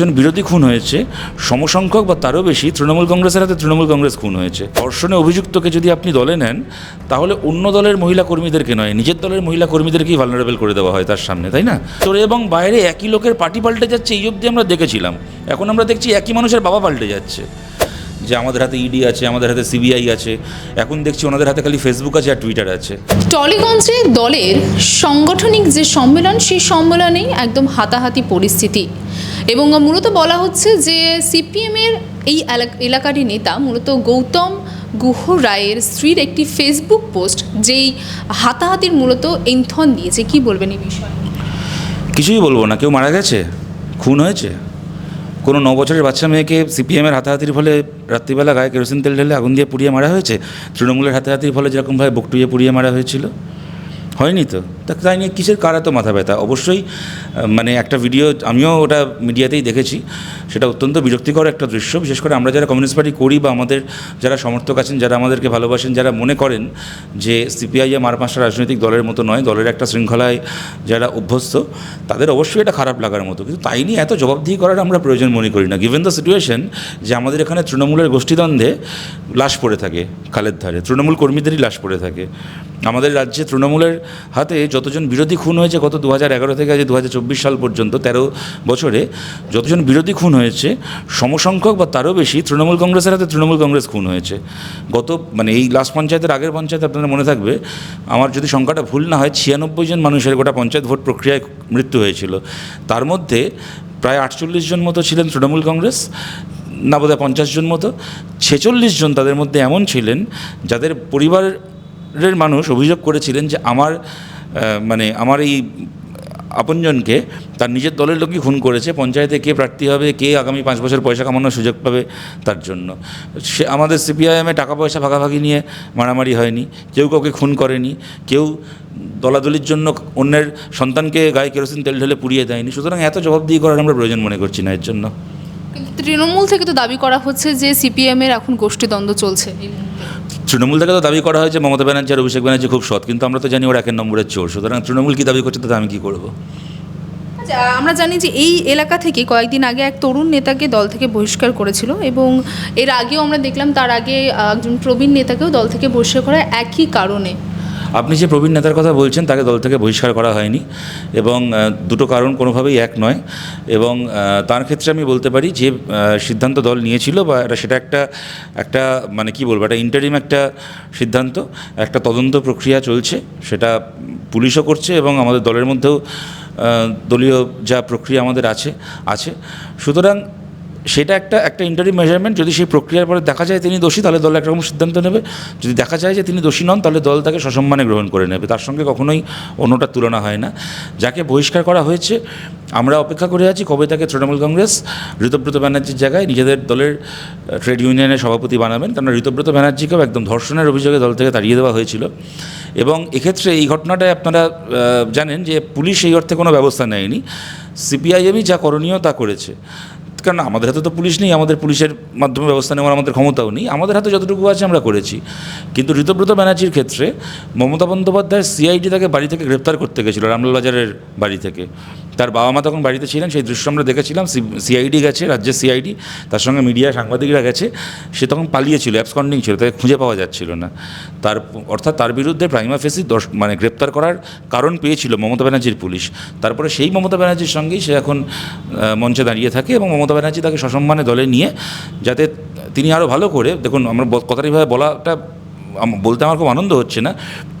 জন বিরোধী খুন হয়েছে, সমসংখ্যক বা তারও বেশি তৃণমূল কংগ্রেসের হাতে তৃণমূল কংগ্রেস খুন হয়েছে। ধর্ষণে অভিযুক্তকে যদি আপনি দলে নেন, তাহলে অন্য দলের মহিলা কর্মীদেরকে নয়, নিজের দলের মহিলা কর্মীদেরকেই ভালনারেবল করে দেওয়া হয় তার সামনে, তাই না? তো এবং বাইরে একই লোকের পার্টি পাল্টে যাচ্ছে, এই অবধি আমরা দেখেছিলাম। এখন আমরা দেখছি একই মানুষের বাবা পাল্টে যাচ্ছে। যে আমাদের হাতে ইডি আছে, আমাদের হাতে সিবিআই আছে, এখন দেখছি ওনাদের হাতে খালি ফেসবুক আছে আর টুইটার আছে। টলিগঞ্জে দলের সাংগঠনিক যে সম্মেলন, সেই সম্মেলনেই একদম হাতাহাতি পরিস্থিতি। এবং মূলত বলা হচ্ছে যে সিপিএমের এই এলাকাটি নেতা মূলত গৌতম গুহ রায়ের স্ত্রীর একটি ফেসবুক পোস্ট, যেই হাতাহাতির মূলত ইন্ধন দিয়েছে। কি বলবেন এই বিষয়ে? কিছুই বলব না। কেউ মারা গেছে? খুন হয়েছে? কোনো ন বছরের বাচ্চা মেয়েকে সিপিএমের হাতাহাতির ফলে রাত্রিবেলা গায়ে কেরোসিন তেল ঢেলে আগুন দিয়ে পুড়িয়ে মারা হয়েছে? তৃণমূলের হাতাহাতির ফলে যেরকমভাবে বকটুয়ে পুড়িয়ে মারা হয়েছিল? হয়নি তো। তা তাই নিয়ে কিসের কার এত মাথা ব্যথা? অবশ্যই মানে একটা ভিডিও আমিও ওটা মিডিয়াতেই দেখেছি। সেটা অত্যন্ত বিরক্তিকর একটা দৃশ্য। বিশেষ করে আমরা যারা কমিউনিস্ট পার্টি করি বা আমাদের যারা সমর্থক আছেন, যারা আমাদেরকে ভালোবাসেন, যারা মনে করেন যে সিপিআইএম আর পাঁচটা রাজনৈতিক দলের মতো নয়, দলের একটা শৃঙ্খলায় যারা অভ্যস্ত, তাদের অবশ্যই এটা খারাপ লাগার মতো। কিন্তু তাই নিয়ে এত জবাবদিহি করার আমরা প্রয়োজন মনে করি না। গিভেন দ্য সিচুয়েশন যে আমাদের এখানে তৃণমূলের গোষ্ঠীদ্বন্দ্বে লাশ পড়ে থাকে, খালের ধারে। তৃণমূল কর্মীদেরই লাশ পড়ে থাকে। আমাদের রাজ্যে তৃণমূলের হাতে যতজন বিরোধী খুন হয়েছে গত দু এগারো থেকে আজ দু হাজার চব্বিশ সাল পর্যন্ত, তেরো বছরে যতজন বিরোধী খুন হয়েছে, সমসংখ্যক বা তারও বেশি তৃণমূল কংগ্রেসের হাতে তৃণমূল কংগ্রেস খুন হয়েছে। গত মানে এই লাস্ট পঞ্চায়েতের আগের পঞ্চায়েত আপনাদের মনে থাকবে, আমার যদি সংখ্যাটা ভুল না হয়, ছিয়ানব্বই জন মানুষের গোটা পঞ্চায়েত ভোট প্রক্রিয়ায় মৃত্যু হয়েছিল। তার মধ্যে প্রায় আটচল্লিশ জন মতো ছিলেন তৃণমূল কংগ্রেস, না বোধহয় পঞ্চাশ জন মতো। ছেচল্লিশ জন তাদের মধ্যে এমন ছিলেন যাদের পরিবারের মানুষ অভিযোগ করেছিলেন যে আমার মানে আমার এই আপনজনকে তার নিজের দলের লোকই খুন করেছে, পঞ্চায়েতে কে প্রার্থী হবে, কে আগামী পাঁচ বছর পয়সা কামানোর সুযোগ পাবে তার জন্য। সে আমাদের সিপিআইএমে টাকা পয়সা ভাগাভাগি নিয়ে মারামারি হয়নি, কেউ কাউকে খুন করেনি, কেউ দলাদলির জন্য অন্যের সন্তানকে গায়ে কেরোসিন তেল ঢেলে পুড়িয়ে দেয়নি। সুতরাং এত জবাবদিহি করার আমরা প্রয়োজন মনে করছি না এর জন্য। তৃণমূল থেকে তো দাবি করা হচ্ছে যে সিপিএমের এখন গোষ্ঠীদ্বন্দ্ব চলছে। তৃণমূল থেকে তো দাবি করা হয়েছে মমতা ব্যানার্জি আর অভিষেক ব্যানার্জি খুব সৎ কিন্তু আমরা তো জানি ওরা একের নম্বরের চোর। সুতরাং তৃণমূল কি দাবি করছে তাতে আমি কী করব? আচ্ছা, আমরা জানি যে এই এলাকা থেকে কয়েকদিন আগে এক তরুণ নেতাকে দল থেকে বহিষ্কার করেছিল এবং এর আগেও আমরা দেখলাম তার আগে একজন প্রবীণ নেতাকেও দল থেকে বহিষ্কার করা একই কারণে। আপনি যে প্রবীণ নেতার কথা বলছেন, তাকে দল থেকে বহিষ্কার করা হয়নি এবং দুটো কারণ কোনোভাবেই এক নয় এবং তার ক্ষেত্রে আমি বলতে পারি যে সিদ্ধান্ত দল নিয়েছিল বা এটা সেটা একটা একটা মানে কি বলব, একটা ইন্টারিম একটা সিদ্ধান্ত, একটা তদন্ত প্রক্রিয়া চলছে, সেটা পুলিশও করছে এবং আমাদের দলের মধ্যেও দলীয় যা প্রক্রিয়া আমাদের আছে আছে। সুতরাং সেটা একটা একটা ইন্টারিম মেজারমেন্ট যদি সেই প্রক্রিয়ার পরে দেখা যায় তিনি দোষী, তাহলে দল একরকম সিদ্ধান্ত নেবে। যদি দেখা যায় যে তিনি দোষী নন, তাহলে দল তাকে সসম্মানে গ্রহণ করে নেবে। তার সঙ্গে কখনোই অন্যটার তুলনা হয় না। যাকে বহিষ্কার করা হয়েছে, আমরা অপেক্ষা করে আছি, কবে তাকে তৃণমূল কংগ্রেস, ঋতব্রত ব্যানার্জির জায়গায় নিজেদের দলের ট্রেড ইউনিয়নের সভাপতি বানাবেন। কারণ ঋতব্রত ব্যানার্জিকেও একদম ধর্ষণের অভিযোগে দল থেকে তাড়িয়ে দেওয়া হয়েছিল। এবং এক্ষেত্রে এই ঘটনাটায় আপনারা জানেন যে পুলিশ এই অর্থে কোনো ব্যবস্থা নেয়নি। সিপিআইএমই যা করণীয় তা করেছে। কারণ আমাদের হাতে তো পুলিশ নেই, আমাদের পুলিশের মাধ্যমে ব্যবস্থা নেওয়ার আমাদের ক্ষমতাও নেই, আমাদের হাতে যতটুকু আছে আমরা করেছি। কিন্তু ঋতব্রত ব্যানার্জির ক্ষেত্রে মমতা বন্দ্যোপাধ্যায় সিআইডি তাকে বাড়ি থেকে গ্রেপ্তার করতে গেছিল রামলাল বাজারের বাড়ি থেকে। তার বাবা মা তখন বাড়িতে ছিলেন, সেই দৃশ্য আমরা দেখেছিলাম সিআইডি গেছে, রাজ্যের সিআইডি তার সঙ্গে মিডিয়া সাংবাদিকরা গেছে, সে তখন পালিয়েছিল অ্যাবসকন্ডিং ছিল, তাকে খুঁজে পাওয়া যাচ্ছিল না। তার, অর্থাৎ তার বিরুদ্ধে প্রাইমা ফেসি দশ মানে গ্রেপ্তার করার কারণ পেয়েছিল মমতা ব্যানার্জির পুলিশ। তারপরে সেই মমতা ব্যানার্জির সঙ্গেই সে এখন মঞ্চে দাঁড়িয়ে থাকে এবং মমতা ব্যানার্জি তাকে সসম্মানে দলে নিয়ে, যাতে তিনি আরও ভালো করে, দেখুন, আমরা ব- কথাটা বলাটা বলতে আমার খুব আনন্দ হচ্ছে না,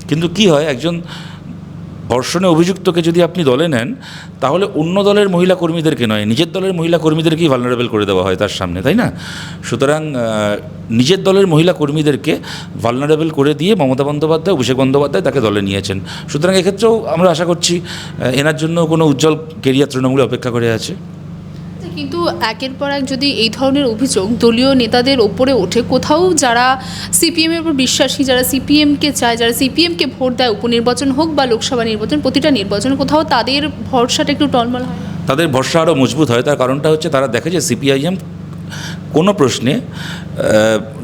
কিন্তু কি হয়, একজন ধর্ষণে অভিযুক্তকে যদি আপনি দলে নেন, তাহলে অন্য দলের মহিলা কর্মীদেরকে নয়, নিজের দলের মহিলা কর্মীদেরকেই ভালনারেবল করে দেওয়া হয় তার সামনে, তাই না? সুতরাং নিজের দলের মহিলা কর্মীদেরকে ভালনারেবল করে দিয়ে মমতা বন্দ্যোপাধ্যায়, অভিষেক বন্দ্যোপাধ্যায় তাকে দলে নিয়েছেন। সুতরাং এক্ষেত্রেও আমরা আশা করছি এনার জন্য কোনো উজ্জ্বল কেরিয়ার তৃণমূলে অপেক্ষা করে আছে। কিন্তু একের পর এক যদি এই ধরনের অভিযোগ দলীয় নেতাদের ওপরে ওঠে, কোথাও যারা সিপিএমের উপর বিশ্বাসী, যারা সিপিএমকে চায়, যারা সিপিএমকে ভোট দেয়, উপনির্বাচন হোক বা লোকসভা নির্বাচন, প্রতিটা নির্বাচন, কোথাও তাদের ভরসাটা একটু টলমল হয়? তাদের ভরসা আরও মজবুত হয়। তার কারণটা হচ্ছে তারা দেখে যে সিপিআইএম কোনো প্রশ্নে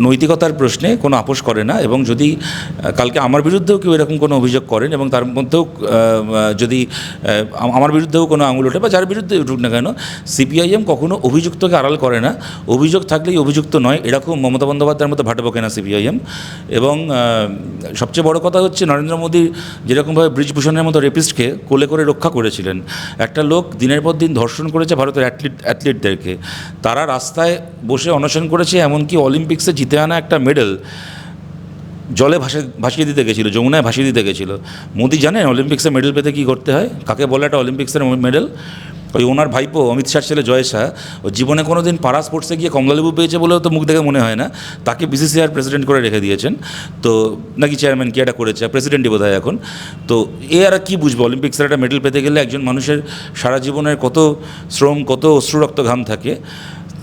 নৈতিকতার প্রশ্নে কোনো আপোষ করে না এবং যদি কালকে আমার বিরুদ্ধেও কেউ এরকম কোনো অভিযোগ করেন এবং তার মধ্যেও যদি আমার বিরুদ্ধেও কোনো আঙুল ওঠে বা যার বিরুদ্ধে উঠুক না কেন, সিপিআইএম কখনো অভিযুক্তকে আড়াল করে না। অভিযোগ থাকলেই অভিযুক্ত নয়। এরকম মমতা বন্দ্যোপাধ্যায়ের মতো ভাটে বকে না সিপিআইএম। এবং সবচেয়ে বড় কথা হচ্ছে নরেন্দ্র মোদী যেরকমভাবে ব্রিজভূষণের মতো রেপিস্টকে কোলে করে রক্ষা করেছিলেন। একটা লোক দিনের পর দিন ধর্ষণ করেছে ভারতের অ্যাথলিট, অ্যাথলিটদেরকে। তারা রাস্তায় বসে অনশন করেছে, এমনকি অলিম্পিক্সে জিতে আনা একটা মেডেল জলে ভাসে, ভাসিয়ে দিতে গেছিল, যমুনায় ভাসিয়ে দিতে গেছিল। মোদি জানেন অলিম্পিক্সে মেডেল পেতে কী করতে হয়? কাকে বলে একটা অলিম্পিক্সের মেডেল ওই ওনার ভাইপো অমিত শাহ ছেলে জয় শাহ, ও জীবনে কোনো দিন পাড়া স্পোর্টসে গিয়ে কমলালেবু পেয়েছে বলেও তো মুখ দেখে মনে হয় না। তাকে বিসিসিআর প্রেসিডেন্ট করে রেখে দিয়েছেন। তো নাকি চেয়ারম্যান কি এটা করেছে? প্রেসিডেন্টই বোধ হয় এখন। তো এ আর কি বুঝব? অলিম্পিক্সের একটা মেডেল পেতে গেলে একজন মানুষের সারা জীবনের কত শ্রম, কত অশ্রু রক্ত ঘাম থাকে।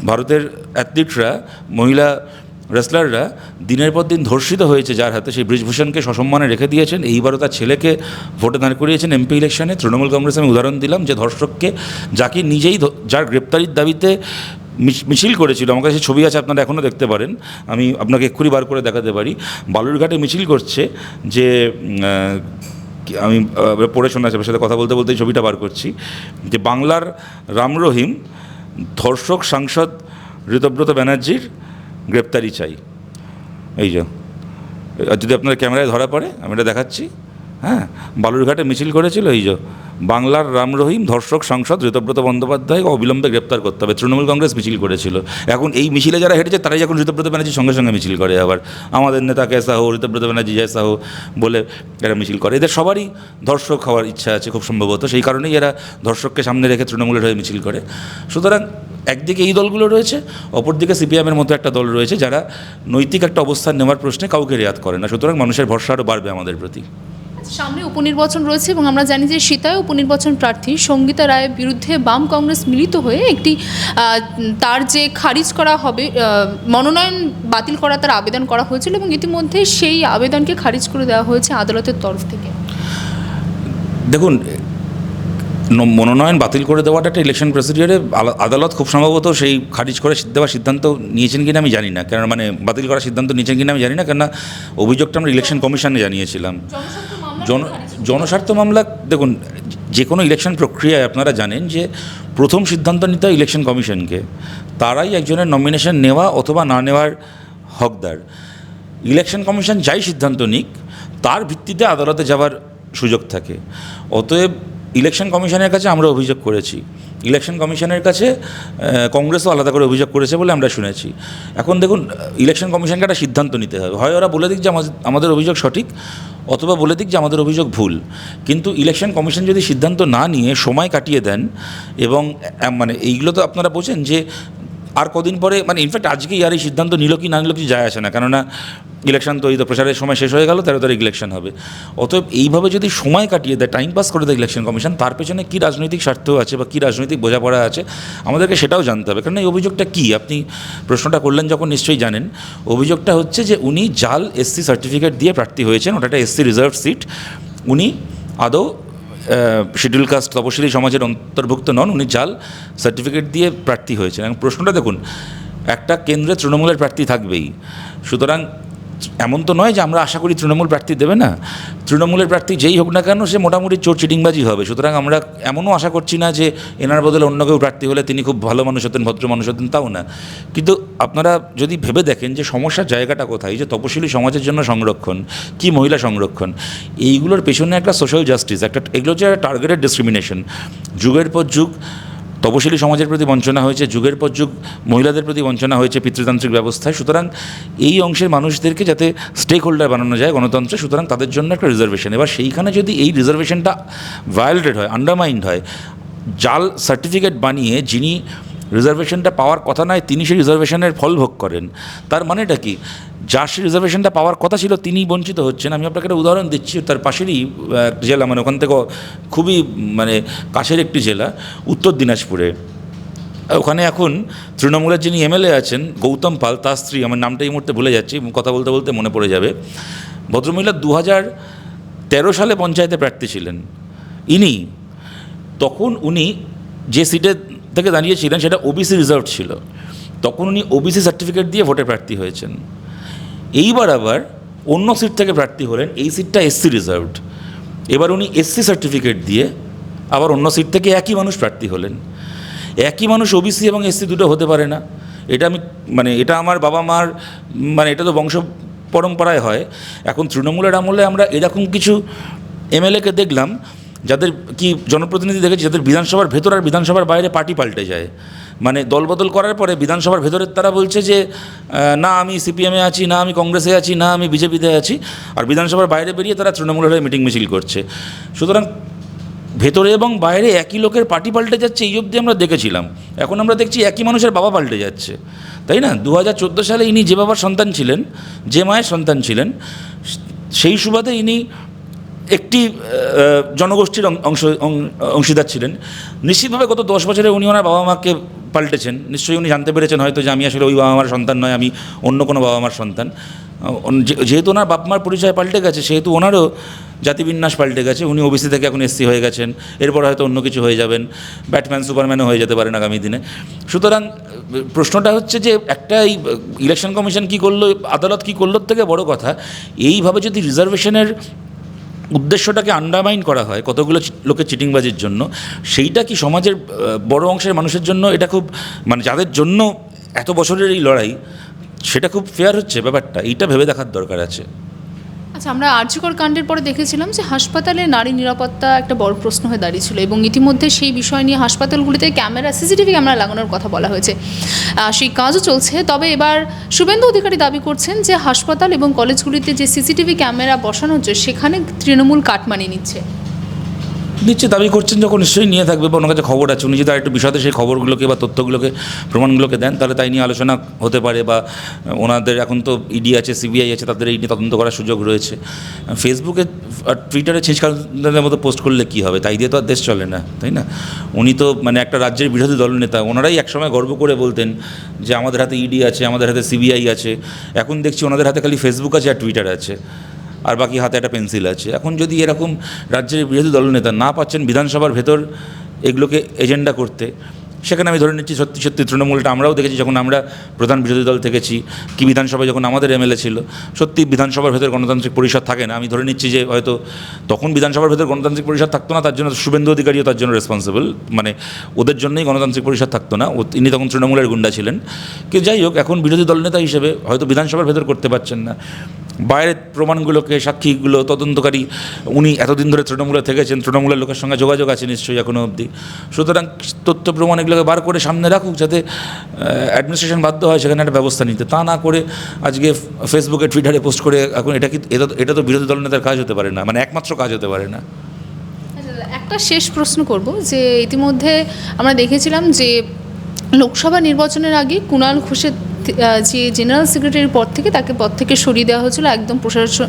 ভারতের অ্যাথলিটরা, মহিলা রেসলাররা দিনের পর দিন ধর্ষিত হয়েছে, যার হাতে সেই ব্রিজভূষণকে সসম্মানে রেখে দিয়েছেন। এইবারও তার ছেলেকে ভোটে দাঁড় করিয়েছেন এমপি ইলেকশনে। তৃণমূল কংগ্রেস আমি উদাহরণ দিলাম যে ধর্ষককে যাকে নিজেই যার গ্রেপ্তারির দাবিতে মিছ- মিছিল করেছিল, আমার কাছে ছবি আছে, আপনারা এখনও দেখতে পারেন। আমি আপনাকে এক্ষুনি বার করে দেখাতে পারি। বালুরঘাটে মিছিল করছে যে আমি পড়ে আপনার সাথে কথা বলতে বলতে ছবিটা বার করছি। যে বাংলার রাম রহিম ধর্ষক সাংসদ ঋতব্রত ব্যানার্জির গ্রেপ্তারি চাই। এই যে, যদি আপনার ক্যামেরায় ধরা পড়ে, আমি এটা দেখাচ্ছি। হ্যাঁ বালুরঘাটে মিছিল করেছিল এই যে বাংলার রাম রহিম, ধর্ষক, সাংসদ ঋতব্রত বন্দ্যোপাধ্যায় অবিলম্বে গ্রেপ্তার করতে হবে। তৃণমূল কংগ্রেস মিছিল করেছিল। এখন এই মিছিলে যারা হেঁটেছে, তারাই এখন ঋতব্রত ব্যানার্জির সঙ্গে সঙ্গে মিছিল করে আবার। আমাদের নেতা কে সাহু, ঋতব্রত ব্যানার্জি জয় সাহু বলে এরা মিছিল করে। এদের সবারই ধর্ষক হওয়ার ইচ্ছা আছে খুব সম্ভবত। সেই কারণেই এরা ধর্ষককে সামনে রেখে তৃণমূলের হয়ে মিছিল করে। সুতরাং একদিকে এই দলগুলো রয়েছে, অপরদিকে সিপিএমের মতো একটা দল রয়েছে যারা নৈতিক একটা অবস্থান নেওয়ার প্রশ্নে কাউকে রেয়াত করে না। সুতরাং মানুষের ভরসা আরও বাড়বে আমাদের প্রতি। সামনে উপনির্বাচন রয়েছে এবং আমরা জানি যে সীতায় উপনির্বাচন প্রার্থী সঙ্গীতা রায়ের বিরুদ্ধে বাম কংগ্রেস মিলিত হয়ে একটি তার যে খারিজ করা হবে মনোনয়ন বাতিল করা তার আবেদন করা হয়েছিল এবং ইতিমধ্যে সেই আবেদনকে খারিজ করে দেওয়া হয়েছে আদালতের তরফ থেকে। দেখুন মনোনয়ন বাতিল করে দেওয়াটা একটা ইলেকশন প্রসিডিওরে আদালত খুব সম্ভবত সেই খারিজ করে দেওয়ার সিদ্ধান্ত নিয়েছেন কিনা আমি জানি না। কেন মানে বাতিল করার সিদ্ধান্ত নিয়েছেন কিনা আমি জানি না কেননা অভিযোগটা আমরা ইলেকশন কমিশনে জানিয়েছিলাম। জন, জনস্বার্থ মামলা, দেখুন যে কোনো ইলেকশন প্রক্রিয়ায় আপনারা জানেন যে প্রথম সিদ্ধান্ত নিতে হয় ইলেকশন কমিশনকে। তারাই একজনের নমিনেশন নেওয়া অথবা না নেওয়ার হকদার। ইলেকশন কমিশন যাই সিদ্ধান্ত নিক, তার ভিত্তিতে আদালতে যাওয়ার সুযোগ থাকে। অতএব ইলেকশন কমিশনের কাছে আমরা অভিযোগ করেছি। ইলেকশন কমিশনের কাছে কংগ্রেসও আলাদা করে অভিযোগ করেছে বলে আমরা শুনেছি। এখন দেখুন ইলেকশন কমিশনকে একটা সিদ্ধান্ত নিতে হবে। হয় ওরা বলে দিক যে আমাদের- আমাদের অভিযোগ সঠিক অথবা বলে দিক যে আমাদের অভিযোগ ভুল। কিন্তু ইলেকশন কমিশন যদি সিদ্ধান্ত না নিয়ে সময় কাটিয়ে দেন এবং মানে এইগুলো তো আপনারা বোঝেন যে আর কদিন পরে মানে ইনফ্যাক্ট আজকেই আর এই সিদ্ধান্ত নিল কি, না নিল কি যায় আসে না। কেননা ইলেকশন তো এই তো প্রচারের সময় শেষ হয়ে গেল, তেরো তারিখ ইলেকশন হবে। অতএব এইভাবে যদি সময় কাটিয়ে দেয় টাইম পাস করে দেয় ইলেকশন কমিশন তার পেছনে কী রাজনৈতিক স্বার্থ আছে বা কী রাজনৈতিক বোঝাপড়া আছে, আমাদেরকে সেটাও জানতে হবে। কারণ এই অভিযোগটা কী? আপনি প্রশ্নটা করলেন যখন নিশ্চয়ই জানেন। অভিযোগটা হচ্ছে যে, উনি জাল এসসি সার্টিফিকেট দিয়ে প্রার্থী হয়েছেন ওটা একটা এসসি রিজার্ভ সিট উনি আদৌ শিডিউল কাস্ট তপশিলি সমাজের অন্তর্ভুক্ত নন, উনি জাল সার্টিফিকেট দিয়ে প্রার্থী হয়েছেন। এবং প্রশ্নটা দেখুন, একটা কেন্দ্রে তৃণমূলের প্রার্থী থাকবেই। সুতরাং এমন তো নয় যে আমরা আশা করি তৃণমূল প্রার্থী দেবে না। তৃণমূলের প্রার্থী যেই হোক না কেন, সে মোটামুটি চোর চিটিংবাজি হবে। সুতরাং আমরা এমনও আশা করছি না যে এনার বদলে অন্য কেউ প্রার্থী হলে তিনি খুব ভালো মানুষ হতেন, ভদ্র মানুষ হতেন, তাও না। কিন্তু আপনারা যদি ভেবে দেখেন যে সমস্যার জায়গাটা কোথায়, যে তপশিলি সমাজের জন্য সংরক্ষণ, কি মহিলা সংরক্ষণ, এইগুলোর পেছনে একটা সোশ্যাল জাস্টিস একটা, এগুলো হচ্ছে টার্গেটেড ডিসক্রিমিনেশন যুগের পর যুগ তপশিলি সমাজের প্রতি বঞ্চনা হয়েছে, যুগের পর যুগ মহিলাদের প্রতি বঞ্চনা হয়েছে পিতৃতান্ত্রিক ব্যবস্থায়। সুতরাং এই অংশের মানুষদেরকে যাতে স্টেক হোল্ডার বানানো যায়, গণতন্ত্রে, সুতরাং তাদের জন্য একটা রিজার্ভেশন এবার সেইখানে যদি এই রিজার্ভেশনটা ভায়োলেটেড হয় আন্ডারমাইন্ড হয়, জাল সার্টিফিকেট বানিয়ে যিনি রিজার্ভেশনটা পাওয়ার কথা নয়, তিনি সেই রিজার্ভেশনের ফল ভোগ করেন। তার মানেটা কি? যার সেই রিজার্ভেশনটা পাওয়ার কথা ছিল তিনি বঞ্চিত হচ্ছেন। আমি আপনাকে একটা উদাহরণ দিচ্ছি, তার পাশেরই জেলা মানে ওখান থেকে খুবই মানে কাছের একটি জেলা, উত্তর দিনাজপুরে। ওখানে এখন তৃণমূলের যিনি এমএলএ আছেন, গৌতম পাল, তার স্ত্রী, আমার নামটা এই মুহূর্তে ভুলে যাচ্ছি, কথা বলতে বলতে মনে পড়ে যাবে। ভদ্রমহিলা দু হাজার তেরো সালে পঞ্চায়েতে প্রার্থী ছিলেন। ইনি, তখন উনি যে সিটে থেকে দাঁড়িয়েছিলেন সেটা ওবিসি রিজার্ভ ছিল। তখন উনি ওবিসি সার্টিফিকেট দিয়ে ভোটে প্রার্থী হয়েছেন। এইবার আবার অন্য সিট থেকে প্রার্থী হলেন, এই সিটটা এসসি রিজার্ভড এবার উনি এসসি সার্টিফিকেট দিয়ে আবার অন্য সিট থেকে একই মানুষ প্রার্থী হলেন। একই মানুষ ওবিসি এবং এসসি দুটো হতে পারে না। এটা আমি মানে এটা আমার বাবা মার মানে এটা তো বংশ পরম্পরায় হয়। এখন তৃণমূলের আমলে আমরা এরকম কিছু এমএলএকে দেখলাম যাদের কি জনপ্রতিনিধি দেখেছি, যাদের বিধানসভার ভেতর আর বিধানসভার বাইরে পার্টি পাল্টে যায়। মানে দলবদল করার পরে বিধানসভার ভেতরের তারা বলছে যে না আমি সিপিএমে আছি, না আমি কংগ্রেসে আছি, না আমি বিজেপিতে আছি। আর বিধানসভার বাইরে বেরিয়ে তারা তৃণমূলের হয়ে মিটিং মিছিল করছে। সুতরাং ভেতরে এবং বাইরে একই লোকের পার্টি পাল্টে যাচ্ছে এই অবধি আমরা দেখেছিলাম। এখন আমরা দেখছি একই মানুষের বাবা পাল্টে যাচ্ছে। তাই না? দু হাজার চোদ্দ সালে ইনি যে বাবার সন্তান ছিলেন, যে মায়ের সন্তান ছিলেন, সেই সুবাদে ইনি একটি জনগোষ্ঠীর অংশ অংশীদার ছিলেন। নিশ্চিতভাবে গত দশ বছরে উনি ওনার বাবা মাকে পাল্টেছেন। নিশ্চয়ই উনি জানতে পেরেছেন হয়তো যে আমি আসলে ওই বাবা মার সন্তান নয়, আমি অন্য কোনো বাবা মার সন্তান যেহেতু ওনার বাপ মার পরিচয় পাল্টে গেছে, সেহেতু ওনারও জাতিবিন্যাস পাল্টে গেছে। উনি ওবিসি থেকে এখন এসসি হয়ে গেছেন। এরপর হয়তো অন্য কিছু হয়ে যাবেন। ব্যাটম্যান সুপারম্যানও হয়ে যেতে পারেন আগামী দিনে। সুতরাং প্রশ্নটা হচ্ছে যে একটা এই ইলেকশন কমিশন কী করল, আদালত কী করল থেকে বড় কথা, এইভাবে যদি রিজার্ভেশনের উদ্দেশ্যটাকে আন্ডারমাইন করা হয় কতগুলো লোকের চিটিংবাজির জন্য, সেইটা কি সমাজের বড় অংশের মানুষের জন্য এটা খুব মানে যাদের জন্য এত বছরের এই লড়াই, সেটা খুব ফেয়ার হচ্ছে ব্যাপারটা? এইটা ভেবে দেখার দরকার আছে। আচ্ছা আমরা আর্যকর কাণ্ডের পরে দেখেছিলাম যে হাসপাতালে নারী নিরাপত্তা একটা বড় প্রশ্ন হয়ে দাঁড়িয়েছিল এবং ইতিমধ্যে সেই বিষয় নিয়ে হাসপাতালগুলিতে ক্যামেরা, সিসিটিভি ক্যামেরা লাগানোর কথা বলা হয়েছে। সেই কাজও চলছে। তবে এবার শুভেন্দু অধিকারী দাবি করছেন যে হাসপাতাল এবং কলেজগুলিতে যে সিসিটিভি ক্যামেরা বসানো হচ্ছে, সেখানে তৃণমূল কাটমানি নিচ্ছে। নিচ্ছে দাবি করছেন যখন নিশ্চয়ই নিয়ে থাকবে বা ওনার কাছে খবর আছে। উনি যদি আরেকটু বিশদে সেই খবরগুলোকে বা তথ্যগুলোকে, প্রমাণগুলোকে দেন, তাহলে তাই নিয়ে আলোচনা হতে পারে বা ওনাদের এখন তো ইডি আছে সিবিআই আছে, তাদের এই নিয়ে তদন্ত করার সুযোগ রয়েছে। ফেসবুকে আর টুইটারে ছেঁচকাদের মতো পোস্ট করলে কী হবে? তাই দিয়ে তো আর দেশ চলে না, তাই না? উনি তো মানে একটা রাজ্যের বিরোধী দলনেতা, ওনারাই একসময় গর্ব করে বলতেন যে আমাদের হাতে ইডি আছে, আমাদের হাতে সিবিআই আছে। এখন দেখছি ওনাদের হাতে খালি ফেসবুক আছে আর টুইটার আছে। আর বাকি হাতে একটা পেন্সিল আছে। এখন যদি এরকম রাজ্যের বিরোধী দলনেতা না পাচ্ছেন, বিধানসভার ভেতর এগুলোকে এজেন্ডা করতে, সেখানে আমি ধরে নিচ্ছি সত্যি সত্যি তৃণমূলটা আমরাও দেখেছি যখন আমরা প্রধান বিরোধী দল থেকেছি, কি বিধানসভায় যখন আমাদের এমএলএ ছিল, সত্যি বিধানসভার ভেতর গণতান্ত্রিক পরিষদ থাকে না। আমি ধরে নিচ্ছি যে হয়তো তখন বিধানসভার ভেতর গণতান্ত্রিক পরিষদ থাকতো না, তার জন্য শুভেন্দু অধিকারীও তার জন্য রেসপন্সিবল মানে ওদের জন্যই গণতান্ত্রিক পরিষদ থাকতো না। তিনি তখন তৃণমূলের গুন্ডা ছিলেন। কিন্তু যাই হোক, এখন বিরোধী দলনেতা হিসেবে হয়তো বিধানসভার ভেতর করতে পারছেন না। বাইরের প্রমাণগুলোকে সাক্ষীগুলো তদন্তকারী উনি এতদিন ধরে তৃণমূলে থেকেছেন তৃণমূলের লোকের সঙ্গে যোগাযোগ আছে নিশ্চয়ই এখনও অবধি। সুতরাং তথ্য প্রমাণ এগুলোকে বার করে সামনে রাখুক যাতে অ্যাডমিনিস্ট্রেশন বাধ্য হয় সেখানে একটা ব্যবস্থা নিতে। তা না করে আজকে ফেসবুকে টুইটারে পোস্ট করে এখন এটা কি এটা এটা তো বিরোধী দলনেতার কাজ হতে পারে না মানে একমাত্র কাজ হতে পারে না। আচ্ছা, একটা শেষ প্রশ্ন করব যে ইতিমধ্যে আমরা দেখেছিলাম যে লোকসভা নির্বাচনের আগে কুণাল ঘোষের যে জেনারেল সেক্রেটারির পদ থেকে তাকে পদ থেকে সরিয়ে দেওয়া হয়েছিল একদম প্রশাসন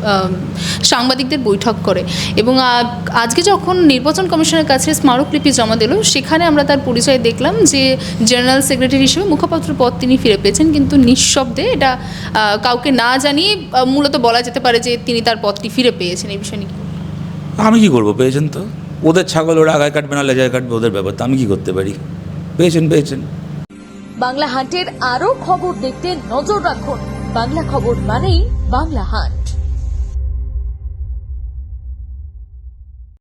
সাংবাদিকদের বৈঠক করে। এবং আজকে যখন নির্বাচন কমিশনের কাছে স্মারকলিপি জমা দিল, সেখানে আমরা তার পরিচয় দেখলাম যে জেনারেল সেক্রেটারি হিসেবে মুখপাত্র পদ তিনি ফিরে পেয়েছেন, কিন্তু নিঃশব্দে এটা কাউকে না জানিয়ে মূলত বলা যেতে পারে যে তিনি তার পদটি ফিরে পেয়েছেন। এই বিষয় নিয়ে আমি কি করব? পেয়েছেন তো। ওদের ছাগল ওরা আগায় কাটবে, না লেজায় কাটবে, ওদের ব্যাপার তো আমি কি করতে পারি? পেয়েছেন পেয়েছেন। বাংলা হাটের আরও খবর দেখতে নজর রাখুন। বাংলা খবর মানেই বাংলা হাট।